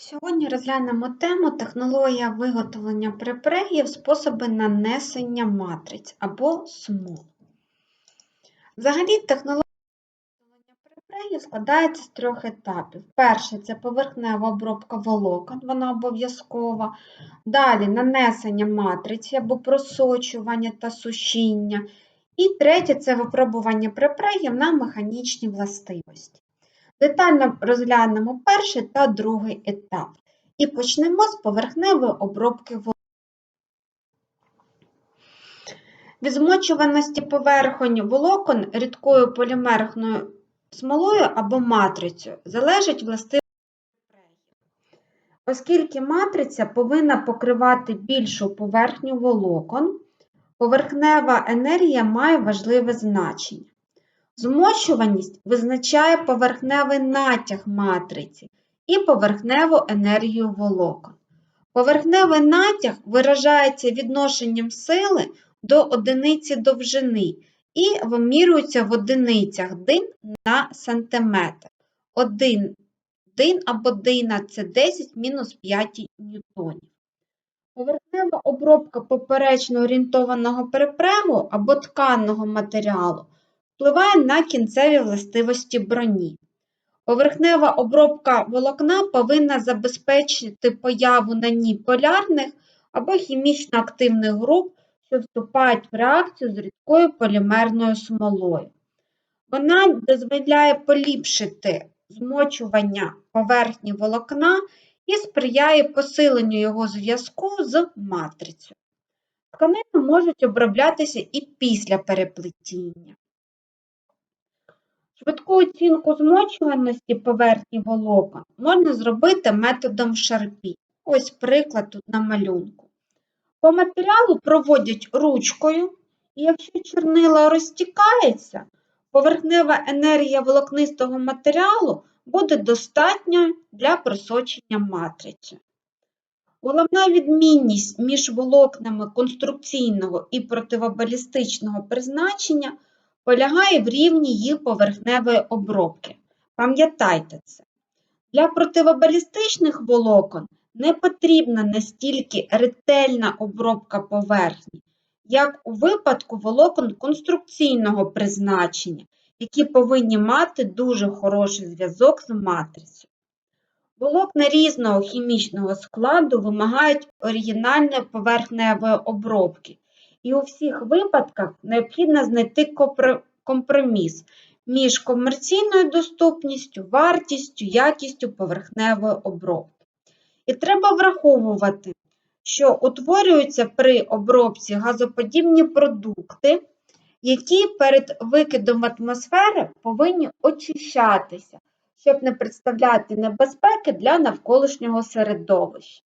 Сьогодні розглянемо тему технологія виготовлення препрегів, способи нанесення матриць або смуг. Взагалі, технологія виготовлення препрегів складається з трьох етапів. Перший це поверхнева обробка волокон, вона обов'язкова. Далі нанесення матриці або просочування та сушіння. І третє це випробування препрегів на механічні властивості. Детально розглянемо перший та другий етап. І почнемо з поверхневої обробки волокон. Від змочуваності поверхонь волокон рідкою полімерною смолою або матрицею залежить властивість. Оскільки матриця повинна покривати більшу поверхню волокон, поверхнева енергія має важливе значення. Змочуваність визначає поверхневий натяг матриці і поверхневу енергію волокон. Поверхневий натяг виражається відношенням сили до одиниці довжини і вимірюється в одиницях дин на сантиметр. Один дин або дина – це 10 мінус 5 ньютонів. Поверхнева обробка поперечно орієнтованого перепрегу або тканного матеріалу впливає на кінцеві властивості броні. Поверхнева обробка волокна повинна забезпечити появу на ній полярних або хімічно активних груп, що вступають в реакцію з рідкою полімерною смолою. Вона дозволяє поліпшити змочування поверхні волокна і сприяє посиленню його зв'язку з матрицею. Тканини можуть оброблятися і після переплетіння. Швидку оцінку змочуваності поверхні волокон можна зробити методом шарпі. Ось приклад тут на малюнку. По матеріалу проводять ручкою, і якщо чорнило розтікається, поверхнева енергія волокнистого матеріалу буде достатньою для просочення матриці. Головна відмінність між волокнами конструкційного і противобалістичного призначення полягає в рівні їх поверхневої обробки. Пам'ятайте це. Для противобалістичних волокон не потрібна настільки ретельна обробка поверхні, як у випадку волокон конструкційного призначення, які повинні мати дуже хороший зв'язок з матрицею. Волокна різного хімічного складу вимагають оригінальної поверхневої обробки, і у всіх випадках необхідно знайти компроміс між комерційною доступністю, вартістю, якістю поверхневої обробки. І треба враховувати, що утворюються при обробці газоподібні продукти, які перед викидом в атмосферу повинні очищатися, щоб не представляти небезпеки для навколишнього середовища.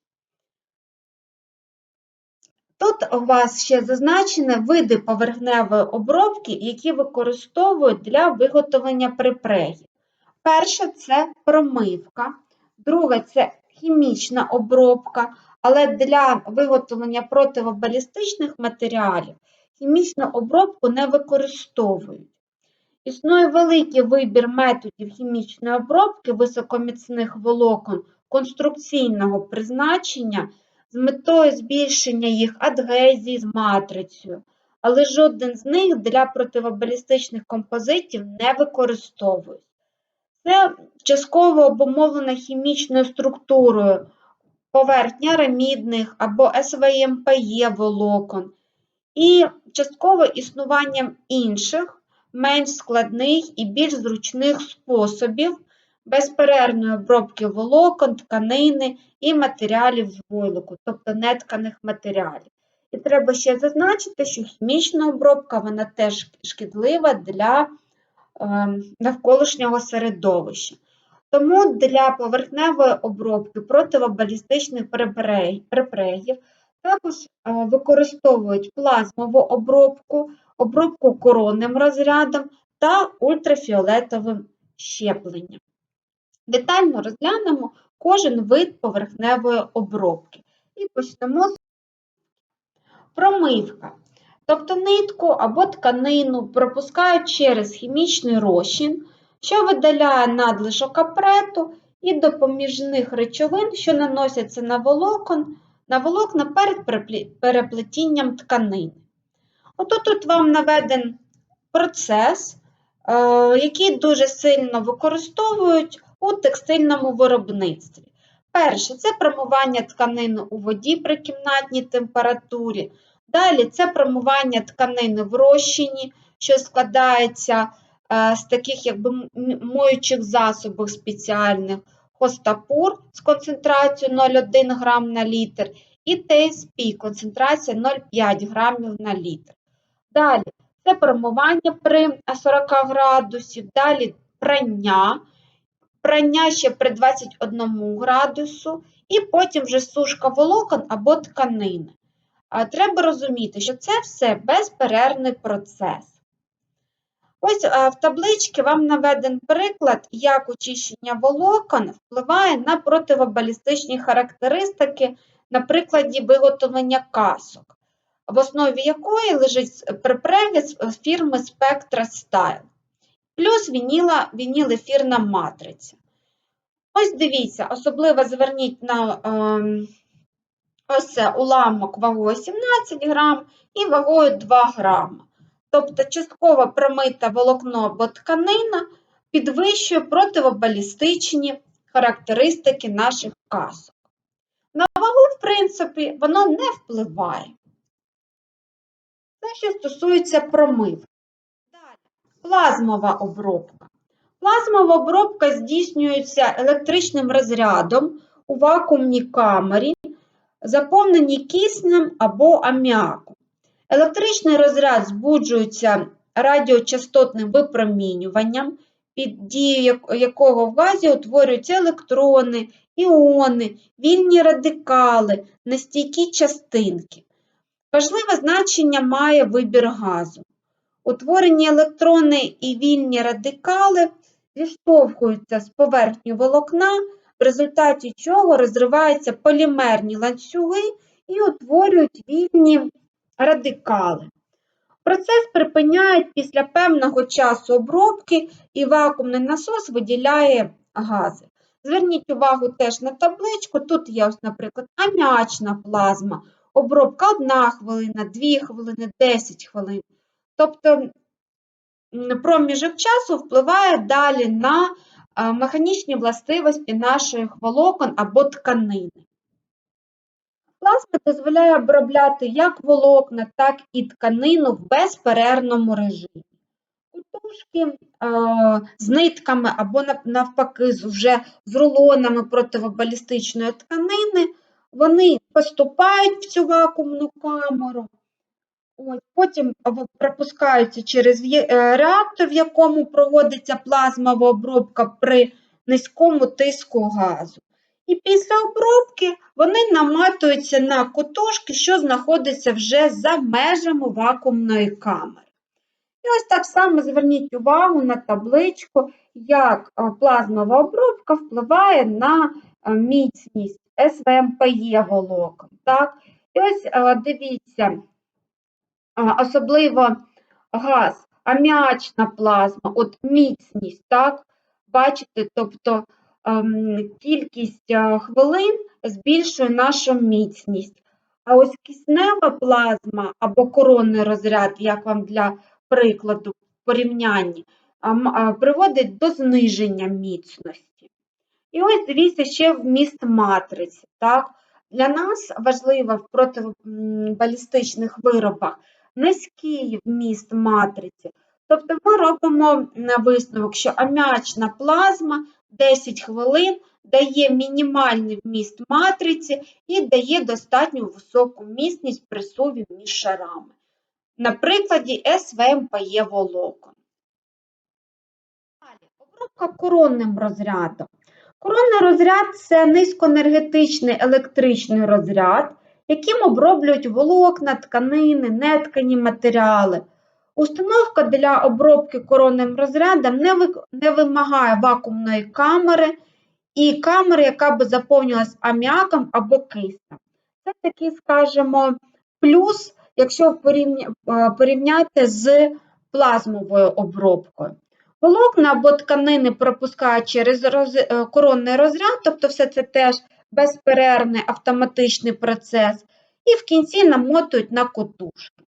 Тут у вас ще зазначені види поверхневої обробки, які використовують для виготовлення припрегів. Перше це промивка, друге це хімічна обробка, але для виготовлення противобалістичних матеріалів хімічну обробку не використовують. Існує великий вибір методів хімічної обробки високоміцних волокон конструкційного призначення з метою збільшення їх адгезії з матрицею, але жоден з них для противобалістичних композитів не використовують. Це частково обумовлено хімічною структурою поверхня рамідних або СВМПЄ волокон і частково існуванням інших, менш складних і більш зручних способів безперервної обробки волокон, тканини і матеріалів з войлоку, тобто нетканих матеріалів. І треба ще зазначити, що хімічна обробка вона теж шкідлива для е, навколишнього середовища. Тому для поверхневої обробки противобалістичних препрегів також е, використовують плазмову обробку, обробку коронним розрядом та ультрафіолетовим щепленням. Детально розглянемо кожен вид поверхневої обробки. І почнемо з промивка. Тобто нитку або тканину пропускають через хімічний розчин, що видаляє надлишок апрету і допоміжних речовин, що наносяться на волокон, на волокна перед переплетінням тканини. Отут тут вам наведен процес, е, який дуже сильно використовують у текстильному виробництві. Перше це промивання тканини у воді при кімнатній температурі. Далі це промивання тканини в розчині, що складається е, з таких якби моючих засобів спеціальних, хостапур з концентрацією 0,1 грам на літр і ТСП концентрація 0,5 грамів на літр. Далі це промивання при 40 градусів, далі прання, прання ще при 21 градусу, і потім вже сушка волокон або тканини. Треба розуміти, що це все безперервний процес. Ось в табличці вам наведен приклад, як очищення волокон впливає на противобалістичні характеристики на прикладі виготовлення касок, в основі якої лежить припрегі фірми Spectra Style, плюс вініла, вінілефірна матриця. Ось дивіться, особливо зверніть на ем, ось це уламок вагою 17 грам і вагою 2 грама. Тобто частково промите волокно або тканина підвищує противобалістичні характеристики наших касок. На вагу, в принципі, воно не впливає. Це що стосується промивки. Плазмова обробка. Плазмова обробка здійснюється електричним розрядом у вакуумній камері, заповненій киснем або аміаком. Електричний розряд збуджується радіочастотним випромінюванням, під дією якого в газі утворюються електрони, іони, вільні радикали, нестійкі частинки. Важливе значення має вибір газу. Утворені електрони і вільні радикали зіштовхуються з поверхню волокна, в результаті чого розриваються полімерні ланцюги і утворюють вільні радикали. Процес припиняють після певного часу обробки і вакуумний насос виділяє гази. Зверніть увагу теж на табличку. Тут є, ось, наприклад, аміачна плазма, обробка 1 хвилина, 2 хвилини, 10 хвилин. Тобто проміжок часу впливає далі на механічні властивості наших волокон або тканини. Плазма дозволяє обробляти як волокна, так і тканину в безперервному режимі. Кутушки е, з нитками або навпаки з, вже з рулонами противобалістичної тканини, вони поступають в цю вакуумну камеру, Ось, потім пропускаються через е, реактор, в якому проводиться плазмова обробка при низькому тиску газу. І після обробки вони наматуються на котушки, що знаходяться вже за межами вакуумної камери. І ось так само зверніть увагу на табличку, як плазмова обробка впливає на міцність СВМПЄ волокон. Так? І ось дивіться, особливо газ, аміачна плазма, от міцність, так? Бачите, тобто ем, кількість е, хвилин збільшує нашу міцність. А ось киснева плазма або коронний розряд, як вам для прикладу в порівнянні, приводить до зниження міцності. І ось дивіться ще вміст матриці. Так? Для нас важливо в протибалістичних виробах низький вміст матриці. Тобто ми робимо висновок, що аміачна плазма 10 хвилин дає мінімальний вміст матриці і дає достатньо високу міцність при суві між шарами. На прикладі СВМПЄ волокон. Далі, обробка коронним розрядом. Коронний розряд це низькоенергетичний електричний розряд, яким оброблюють волокна, тканини, неткані матеріали. Установка для обробки коронним розрядом не, вимагає вакуумної камери і камери, яка би заповнювалась аміаком або киснем. Це такий, скажімо, плюс, якщо е, порівняти з плазмовою обробкою. Волокна або тканини пропускають через е, коронний розряд, тобто все це теж безперервний автоматичний процес, і в кінці намотують на котушки.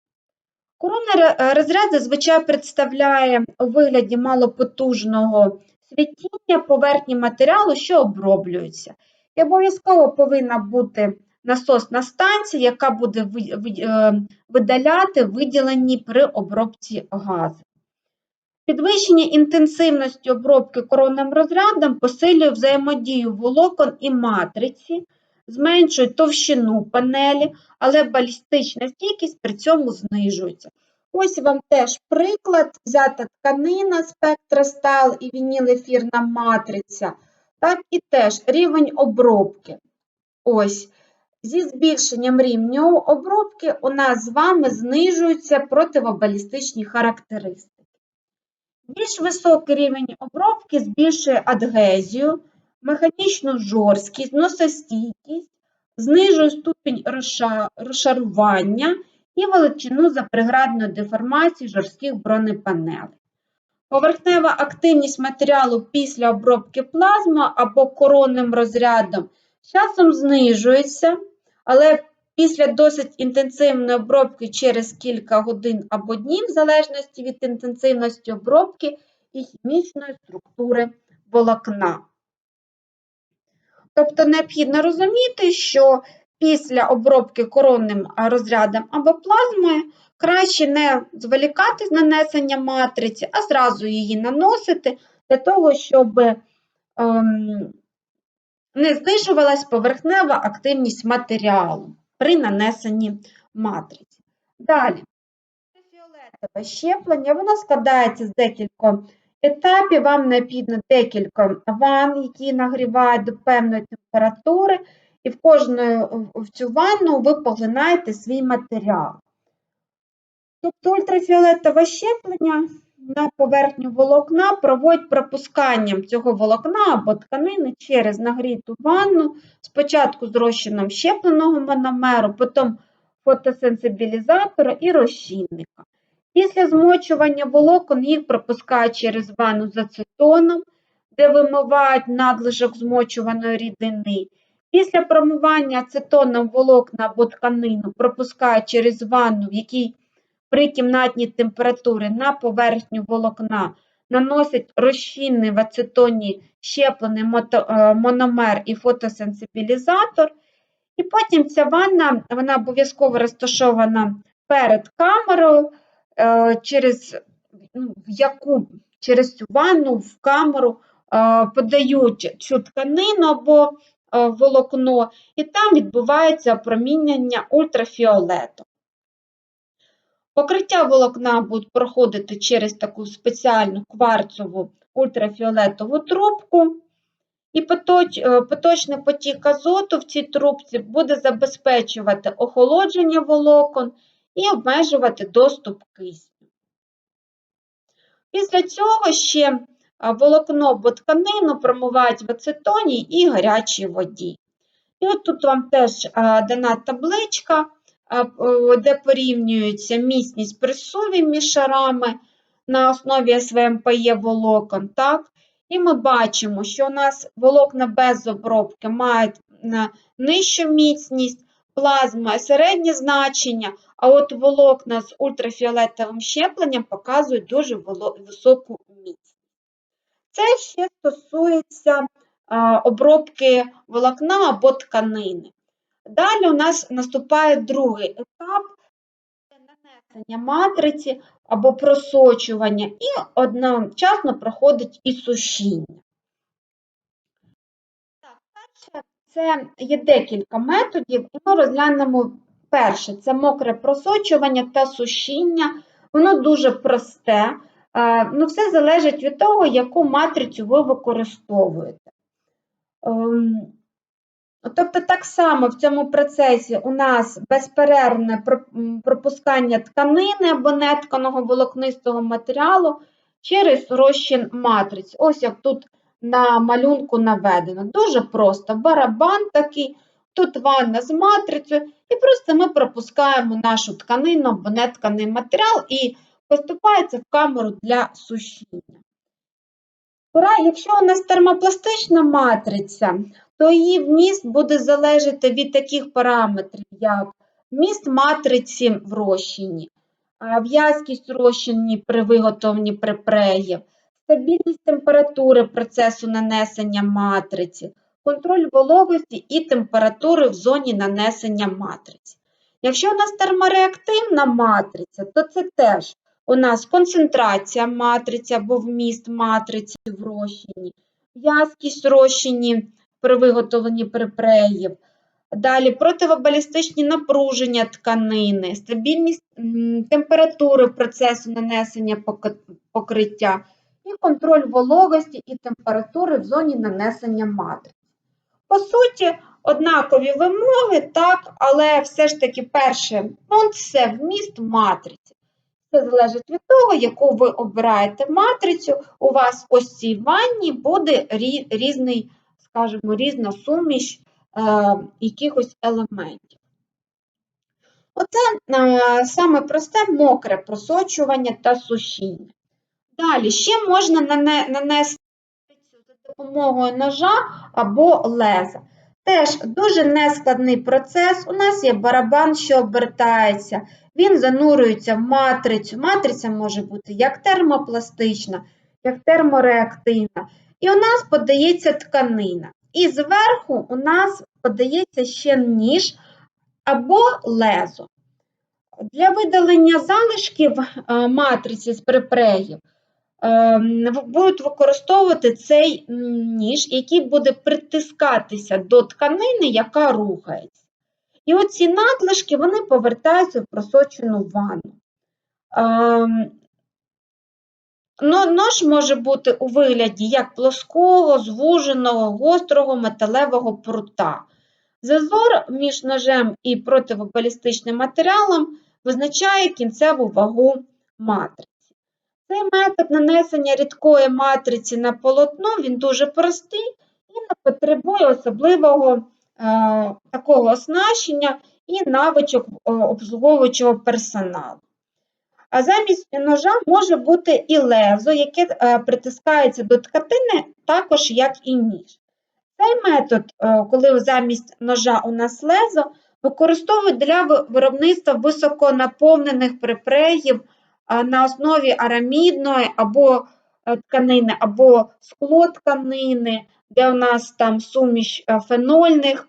Коронний е, розряд зазвичай представляє у вигляді малопотужного світіння поверхні матеріалу, що оброблюється. І обов'язково повинна бути насосна станція, яка буде е, видаляти виділені при обробці гази. Підвищення інтенсивності обробки коронним розрядом посилює взаємодію волокон і матриці, зменшує товщину панелі, але балістична стійкість при цьому знижується. Ось вам теж приклад, взята тканина спектростал і вінілефірна матриця, так і теж рівень обробки. Ось. Зі збільшенням рівню обробки у нас з вами знижуються противобалістичні характеристики. Більш високий рівень обробки збільшує адгезію, механічну жорсткість, носостійкість, знижує ступінь розшарування і величину запреградної деформації жорстких бронепанелей. Поверхнева активність матеріалу після обробки плазмою або коронним розрядом з часом знижується, але після досить інтенсивної обробки через кілька годин або днів, в залежності від інтенсивності обробки і хімічної структури волокна. Тобто необхідно розуміти, що після обробки коронним розрядом або плазмою краще не зволікати з нанесенням матриці, а зразу її наносити для того, щоб ем, не знижувалась поверхнева активність матеріалу при нанесенні матриці. Далі. Фіолетове щеплення, воно складається з декількох етапів. Вам необхідно декілька ванн, які нагрівають до певної температури, і в кожну в цю ванну ви поглинаєте свій матеріал. Тобто ультрафіолетове щеплення на поверхню волокна проводять пропусканням цього волокна або тканини через нагріту ванну, спочатку з розчином щепленого мономеру, потім фотосенсибілізатора і розчинника. Після змочування волокон їх пропускають через ванну з ацетоном, де вимивають надлишок змочуваної рідини. Після промивання ацетоном волокна або тканину пропускають через ванну, в якій при кімнатній температурі на поверхню волокна наносять розчинний в ацетоні щеплений е, мономер і фотосенсибілізатор. І потім ця ванна вона обов'язково розташована перед камерою, е, через, ну, яку, через цю ванну в камеру е, подають цю тканину або волокно, і там відбувається опромінення ультрафіолету. Покриття волокна будуть проходити через таку спеціальну кварцову ультрафіолетову трубку, і е, поточний потік азоту в цій трубці буде забезпечувати охолодження волокон і обмежувати доступ кисню. Після цього ще волокно або тканину промивають в ацетоні і гарячій воді. І от тут вам теж дана табличка, де порівнюється міцність присувів між шарами на основі СВМПЄ волокон. Так? І ми бачимо, що у нас волокна без обробки мають нижчу міцність, плазма середнє значення, а от волокна з ультрафіолетовим щепленням показують дуже високу міцність. Це ще стосується обробки волокна або тканини. Далі у нас наступає другий етап це нанесення матриці або просочування, і одночасно проходить і сушіння. Так, перше, це є декілька методів, і ми розглянемо перше це мокре просочування та сушіння. Воно дуже просте. Е, Ну, все залежить від того, яку матрицю ви використовуєте. Тобто, так само в цьому процесі у нас безперервне пропускання тканини або нетканого волокнистого матеріалу через розчин матриць. Ось як тут на малюнку наведено. Дуже просто. Барабан такий, тут ванна з матрицею, і просто ми пропускаємо нашу тканину або нетканий матеріал і поступається в камеру для сушіння. Якщо у нас термопластична матриця, то її вміст буде залежати від таких параметрів, як вміст матриці в розчині, в'язкість розчині при виготовленні припреїв, стабільність температури процесу нанесення матриці, контроль вологості і температури в зоні нанесення матриці. Якщо у нас термореактивна матриця, то це теж у нас концентрація матриці або вміст матриці в розчині, в'язкість розчині при виготовленні припреїв, далі противобалістичні напруження тканини, стабільність температури процесу нанесення покриття і контроль вологості і температури в зоні нанесення матриці. По суті, однакові вимоги, так, але все ж таки перше пункт це вміст матриці. Це залежить від того, яку ви обираєте матрицю. У вас ось цій ванні буде різний, скажімо, різна суміш е, якихось елементів. Оце е, саме просте мокре просочування та сушіння. Далі ще можна нанести за допомогою ножа або леза. Теж дуже нескладний процес. У нас є барабан, що обертається, він занурюється в матрицю. Матриця може бути як термопластична, як термореактивна. І у нас подається тканина. І зверху у нас подається ще ніж або лезо. Для видалення залишків е, матриці з припреїв ем, будуть використовувати цей ніж, який буде притискатися до тканини, яка рухається. І оці надлишки вони повертаються в просочену ванну. Но- Нож може бути у вигляді як плоского, звуженого, гострого металевого прута. Зазор між ножем і противобалістичним матеріалом визначає кінцеву вагу матриці. Цей метод нанесення рідкої матриці на полотно він дуже простий і не потребує особливого е, такого оснащення і навичок е, обслуговуючого персоналу. А замість ножа може бути і лезо, яке е, притискається до тканини, також як і ніж. Цей метод, е, коли замість ножа у нас лезо, використовують для виробництва високонаповнених припреїв на основі арамідної або е, тканини, або скло тканини, де у нас там суміш е, фенольних,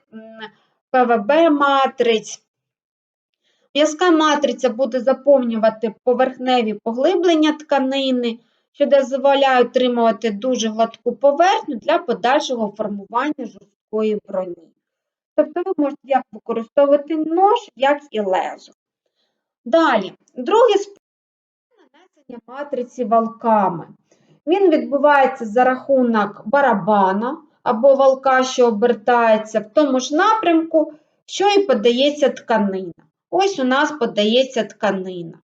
ПВБ-матриць. В'язка матриця буде заповнювати поверхневі поглиблення тканини, що дозволяє отримувати дуже гладку поверхню для подальшого формування жорсткої броні. Тобто ви можете як використовувати нож, як і лезо. Далі, другий спосіб нанесення матриці валками. Він відбувається за рахунок барабана або валка, що обертається в тому ж напрямку, що і подається тканина. Ось у нас подається тканина.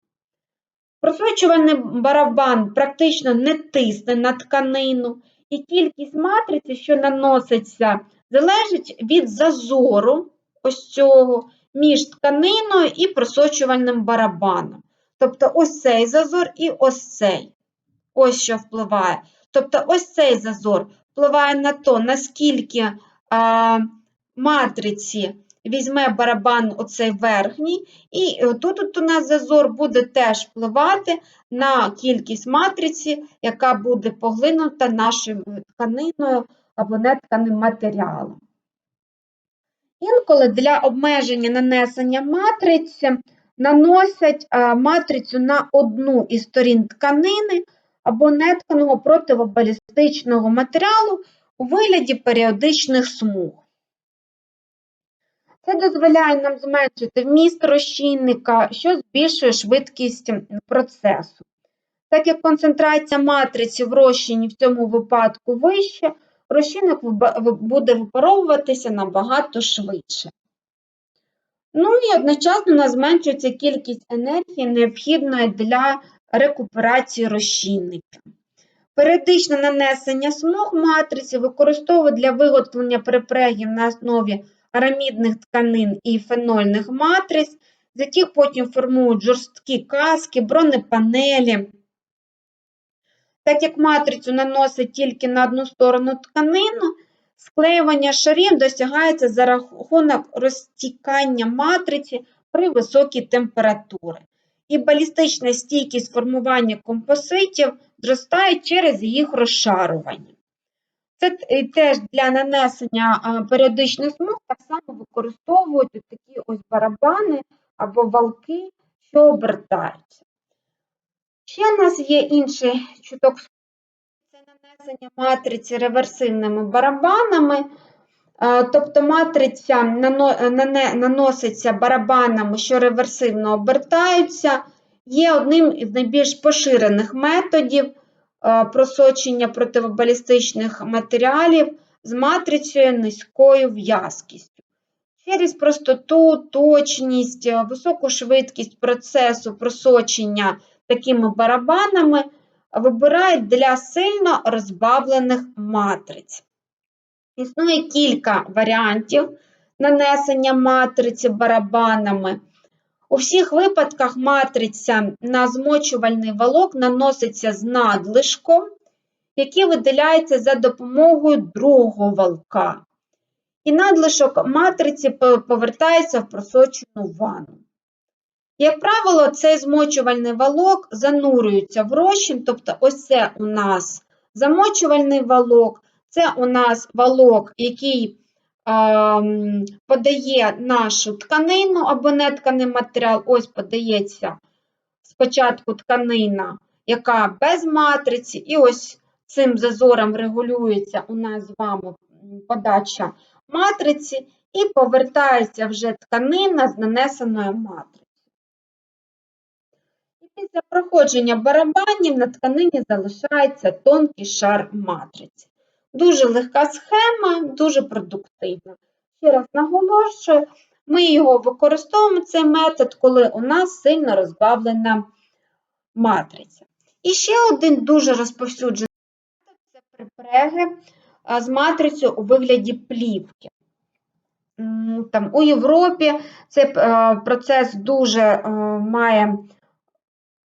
Просвічувальний барабан практично не тисне на тканину, і кількість матриці, що наноситься, залежить від зазору ось цього між тканиною і просочувальним барабаном. Тобто ось цей зазор і ось цей. Ось що впливає. Тобто ось цей зазор впливає на те, наскільки а, матриці візьме барабан оцей верхній, і тут от у нас зазор буде теж впливати на кількість матриці, яка буде поглинута нашою тканиною або нетканим матеріалом. Інколи для обмеження нанесення матриці наносять матрицю на одну із сторін тканини або нетканого противобалістичного матеріалу у вигляді періодичних смуг. Це дозволяє нам зменшити вміст розчинника, що збільшує швидкість процесу. Так як концентрація матриці в розчині в цьому випадку вища, розчинок буде випаровуватися набагато швидше. Ну і одночасно у нас зменшується кількість енергії, необхідної для рекуперації розчинника. Періодичне нанесення смуг матриці використовують для виготовлення припрегів на основі арамідних тканин і фенольних матриць, з яких потім формують жорсткі каски, бронепанелі. Так як матрицю наносить тільки на одну сторону тканину, склеювання шарів досягається за рахунок розтікання матриці при високій температурі. І балістична стійкість формування композитів зростає через їх розшарування. Це теж для нанесення періодичних смуг так само використовують такі ось барабани або валки, що обертаються. Ще у нас є інший чуток це нанесення матриці реверсивними барабанами. Е, Тобто матриця е, наноситься барабанами, що реверсивно обертаються, є одним із найбільш поширених методів е, просочення противобалістичних матеріалів з матрицею низькою в'язкістю. Через простоту, точність, е, високу швидкість процесу просочення такими барабанами вибирають для сильно розбавлених матриць. Існує кілька варіантів нанесення матриці барабанами. У всіх випадках матриця на змочувальний валок наноситься з надлишком, який виділяється за допомогою другого валка. І надлишок матриці повертається в просочену ванну. Як правило, цей змочувальний валок занурюється в розчин, тобто ось це у нас замочувальний валок, це у нас валок, який подає нашу тканину або нетканий матеріал. Ось подається спочатку тканина, яка без матриці, і ось цим зазором регулюється у нас з вами подача матриці, і повертається вже тканина з нанесеною матрицею. Після проходження барабанів на тканині залишається тонкий шар матриці. Дуже легка схема, дуже продуктивна. Ще раз наголошую, ми його використовуємо, цей метод, коли у нас сильно розбавлена матриця. І ще один дуже розповсюджений метод це припреги з матрицею у вигляді плівки. Там, у Європі цей е, процес дуже е, має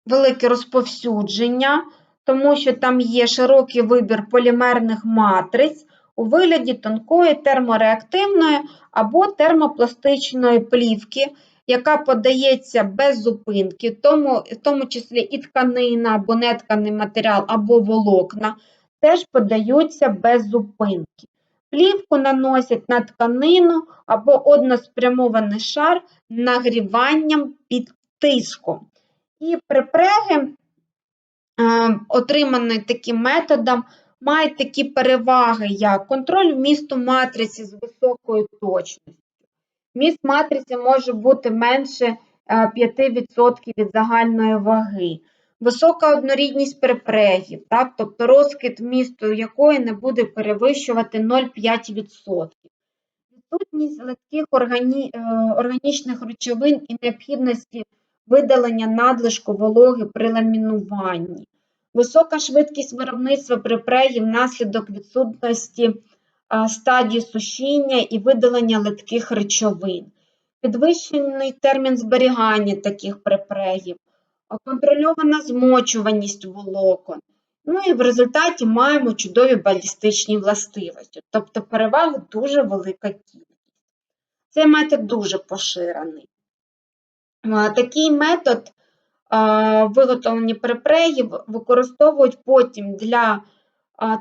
велике розповсюдження, тому що там є широкий вибір полімерних матриць у вигляді тонкої термореактивної або термопластичної плівки, яка подається без зупинки, тому, в тому числі і тканина, або нетканий матеріал, або волокна, теж подаються без зупинки. Плівку наносять на тканину або односпрямований шар нагріванням під тиском. І припреги, е, отримані таким методом, мають такі переваги, як контроль вмісту матриці з високою точністю. Вміст матриці може бути менше е, 5% від загальної ваги. Висока однорідність припрегів, так, тобто розкид вмісту якої не буде перевищувати 0,5%. Відсутність легких органі... е, органічних речовин і необхідності видалення надлишку вологи при ламінуванні. Висока швидкість виробництва припрегів внаслідок відсутності стадії сушіння і видалення липких речовин. Підвищений термін зберігання таких припрегів, а, контрольована змочуваність волокон. Ну і в результаті маємо чудові балістичні властивості, тобто переваг дуже велика кількість. Цей метод дуже поширений. А, Такий метод виготовлення припрегів використовують потім для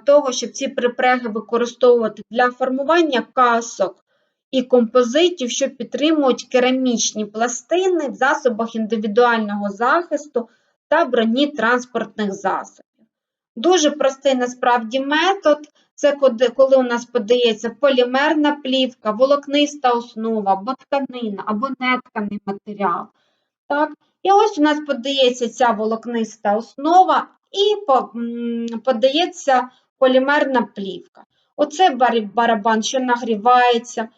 того, щоб ці припреги використовувати для формування касок і композитів, що підтримують керамічні пластини в засобах індивідуального захисту та броні транспортних засобів. Дуже простий насправді метод. Це коли, у нас подається полімерна плівка, волокниста основа, або тканина, або нетканий матеріал. Так? І ось у нас подається ця волокниста основа і подається полімерна плівка. Оце барабан, що нагрівається,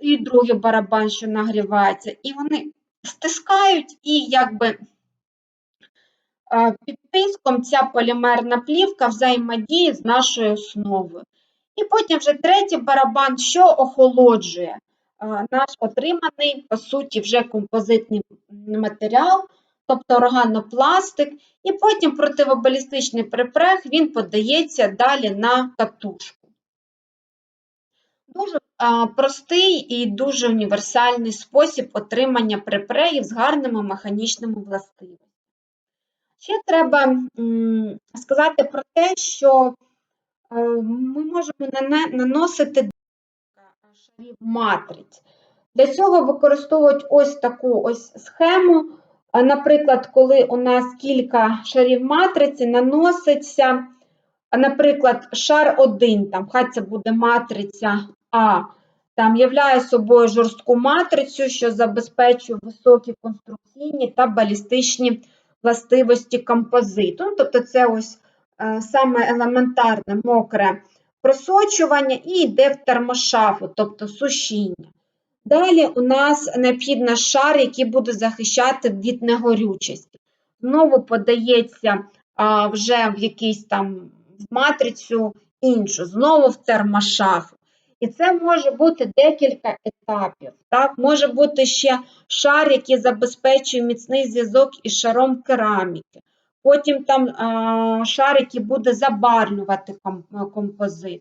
і другий барабан, що нагрівається. І вони стискають і якби під тиском ця полімерна плівка взаємодіє з нашою основою. І потім вже третій барабан, що охолоджує наш отриманий, по суті, вже композитний матеріал тобто органопластик, і потім противобалістичний припрег він подається далі на катушку. Дуже простий і дуже універсальний спосіб отримання припрегів з гарними механічними властивостями. Ще треба сказати про те, що е, ми можемо наносити шарів матриць. Для цього використовують ось таку ось схему. Наприклад, коли у нас кілька шарів матриці, наноситься, наприклад, шар 1, там, хай це буде матриця А, там являє собою жорстку матрицю, що забезпечує високі конструкційні та балістичні властивості композиту. Тобто це ось е, саме елементарне мокре просочування і йде в термошафу, тобто сушіння. Далі у нас необхідно шар, який буде захищати від негорючості. Знову подається вже в якийсь там в матрицю іншу, знову в термошафу. І це може бути декілька етапів. Так? Може бути ще шар, який забезпечує міцний зв'язок із шаром кераміки. Потім там а, шар, який буде забарвлювати композит.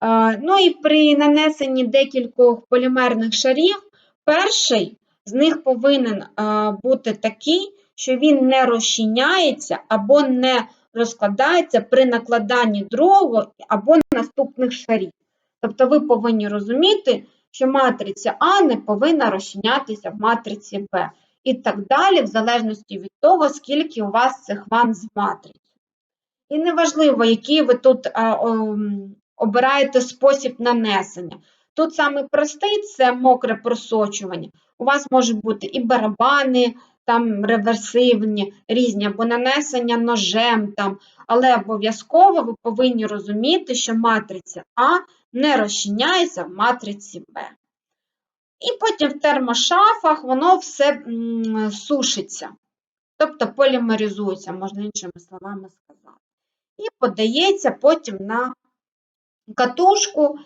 А, Ну і при нанесенні декількох полімерних шарів, перший з них повинен а, бути такий, що він не розчиняється або не розкладається при накладанні другого або наступних шарів. Тобто ви повинні розуміти, що матриця А не повинна розчинятися в матриці Б. І так далі, в залежності від того, скільки у вас цих ванн з матрицею. І неважливо, який ви тут а, ом, обираєте спосіб нанесення. Тут саме простий це мокре просочування. У вас можуть бути і барабани, там реверсивні, різні, або нанесення ножем, там. але обов'язково ви повинні розуміти, що матриця А не розчиняється в матриці Б. І потім в термошафах воно все сушиться, тобто полімеризується, можна іншими словами сказати. І подається потім на катушку,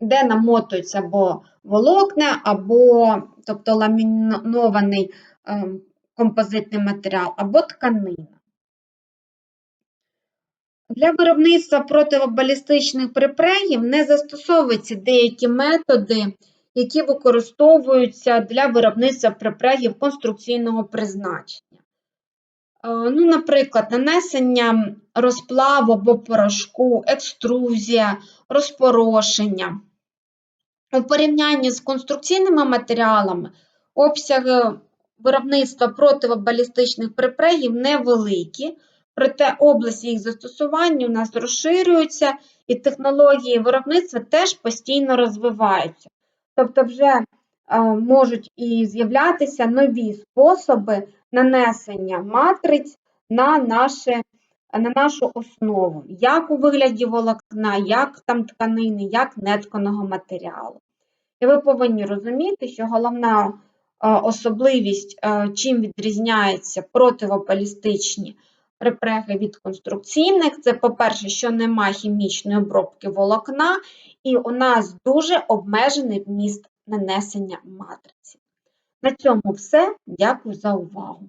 де намотується або волокна, або тобто ламінований ем, композитний матеріал, або тканина. Для виробництва противобалістичних припрегів не застосовуються деякі методи, які використовуються для виробництва припрегів конструкційного призначення. Е, Ну, наприклад, нанесення розплаву або порошку, екструзія, розпорошення. У порівнянні з конструкційними матеріалами обсяги виробництва противобалістичних припрегів невеликі, проте області їх застосування у нас розширюються, і технології виробництва теж постійно розвиваються. Тобто вже е, можуть і з'являтися нові способи нанесення матриць на, наше, на нашу основу, як у вигляді волокна, як там тканини, як нетканого матеріалу. І ви повинні розуміти, що головна е, особливість, е, чим відрізняються противобалістичні припреги від конструкційних, це, по-перше, що нема хімічної обробки волокна, і у нас дуже обмежений вміст нанесення матриці. На цьому все. Дякую за увагу.